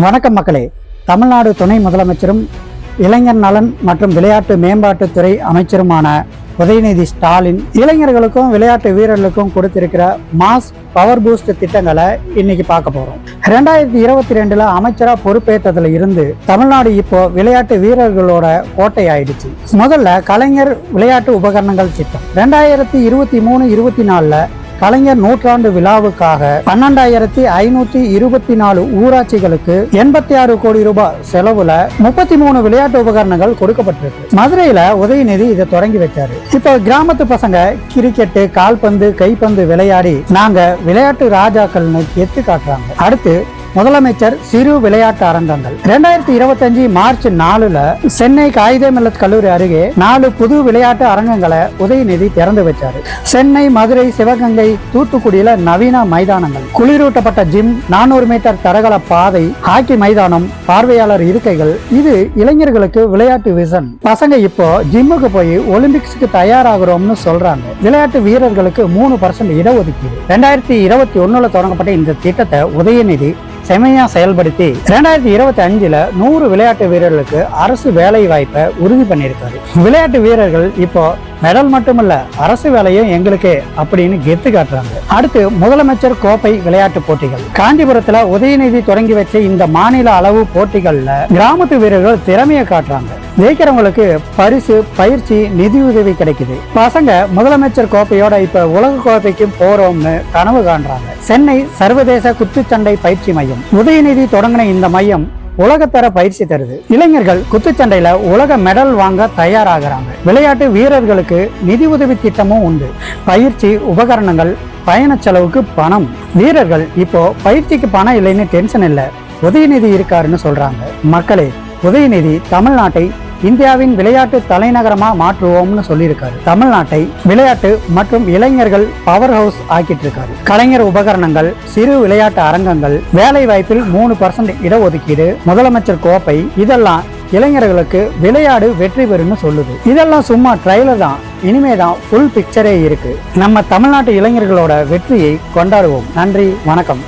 வணக்கம் மக்களே. தமிழ்நாடு துணை முதலமைச்சரும் இளைஞர் நலன் மற்றும் விளையாட்டு மேம்பாட்டுத்துறை அமைச்சருமான உதயநிதி ஸ்டாலின் இளைஞர்களுக்கும் விளையாட்டு வீரர்களுக்கும் கொடுத்திருக்கிற மாஸ் பவர் பூஸ்ட் திட்டங்களை இன்னைக்கு பார்க்க போறோம். ரெண்டாயிரத்தி இருபத்தி ரெண்டுல அமைச்சரா பொறுப்பேற்றதுல இருந்து தமிழ்நாடு இப்போ விளையாட்டு வீரர்களோட கோட்டை ஆயிடுச்சு. முதல்ல கலைஞர் விளையாட்டு உபகரணங்கள் திட்டம். ரெண்டாயிரத்தி இருபத்தி மூணு இருபத்தி நாலுல கலைஞர் நூற்றாண்டு விழாவுக்காக பன்னெண்டாயிரத்தி ஐநூத்தி இருபத்தி நாலு ஊராட்சிகளுக்கு எண்பத்தி ஆறு கோடி ரூபாய் செலவுல முப்பத்தி மூணு விளையாட்டு உபகரணங்கள் கொடுக்கப்பட்டிருக்கு. மதுரையில உதயநிதி இதை தொடங்கி வைச்சாரு. இப்போ கிராமத்து பசங்க கிரிக்கெட்டு கால்பந்து கைப்பந்து விளையாடி நாங்க விளையாட்டு ராஜாக்கள்னு எத்து காட்டுறாங்க. அடுத்து முதலமைச்சர் சிறு விளையாட்டு அரங்கங்கள். ரெண்டாயிரத்தி இருபத்தஞ்சு மார்ச் நாலுல சென்னை காகித மில்லத் கல்லூரி அருகே நாலு புது விளையாட்டு அரங்கங்களை உதயநிதி திறந்து வச்சாரு சென்னை மதுரை சிவகங்கை தூத்துக்குடியில நவீன மைதானங்கள். குளிரூட்டப்பட்ட ஜிம் நானூறு மீட்டர் தரகள பாதை ஹாக்கி மைதானம் பார்வையாளர் இருக்கைகள். இது இளைஞர்களுக்கு விளையாட்டு விசன் பசங்க இப்போ ஜிம்முக்கு போய் ஒலிம்பிக்ஸ்க்கு தயாராகிறோம்னு சொல்றாங்க. விளையாட்டு வீரர்களுக்கு மூணு பர்சன்ட் இடஒதுக்கீடு. ரெண்டாயிரத்தி இருபத்தி ஒன்னுல தொடங்கப்பட்ட இந்த திட்டத்தை உதயநிதி செமையா செயல்படுத்தி ரெண்டாயிரத்தி இருபத்தி அஞ்சுல நூறு விளையாட்டு வீரர்களுக்கு அரசு வேலை வாய்ப்பை உறுதி பண்ணியிருக்காரு. விளையாட்டு வீரர்கள் இப்போ மெடல் மட்டுமல்ல அரசு வேலையும் எங்களுக்கு அப்படின்னு கெத்து காட்டுறாங்க. அடுத்து முதலமைச்சர் கோப்பை விளையாட்டு போட்டிகள். காஞ்சிபுரத்துல உதயநிதி தொடங்கி வச்ச இந்த மாநில அளவு போட்டிகள்ல கிராமத்து வீரர்கள் திறமையை காட்டுறாங்க. ஜெயிக்கிறவங்களுக்கு பரிசு பயிற்சி நிதியுதவி கிடைக்குது. பசங்க முதலமைச்சர் கோப்பையோட இப்ப உலக கோப்பைக்கு போறோம்னு கனவு காண்றாங்க. சென்னை சர்வதேச குத்துச்சண்டை பயிற்சி மையம். உதயநிதி தொடங்கின இந்த மையம் உலகத்தர பயிற்சி தருது. இளைஞர்கள் குத்துச்சண்டையில உலக மெடல் வாங்க தயாராகிறாங்க. விளையாட்டு வீரர்களுக்கு நிதி உதவி திட்டமும் உண்டு. பயிற்சி உபகரணங்கள் பயண செலவுக்கு பணம். வீரர்கள் இப்போ பயிற்சிக்கு பணம் இல்லைன்னு டென்ஷன் இல்லை. உதயநிதி இருக்காருன்னு சொல்றாங்க. மக்களே உதயநிதி தமிழ்நாட்டை இந்தியாவின் விளையாட்டு தலைநகரமா மாற்றுவோம்னு சொல்லியிருக்காரு. தமிழ்நாட்டை விளையாட்டு மற்றும் இளைஞர்கள் பவர் ஹவுஸ் ஆக்கிட்டு இருக்காரு கலைஞர் உபகரணங்கள் சிறு விளையாட்டு அரங்கங்கள் வேலை வாய்ப்பில் மூணு பர்சன்ட் இடஒதுக்கீடு முதலமைச்சர் கோப்பை இதெல்லாம் இளைஞர்களுக்கு விளையாடு வெற்றி பெறும்னு சொல்லுது. இதெல்லாம் சும்மா ட்ரைலர் தான். இனிமே தான் ஃபுல் பிக்சரே இருக்கு. நம்ம தமிழ்நாட்டு இளைஞர்களோட வெற்றியை கொண்டாடுவோம். நன்றி வணக்கம்.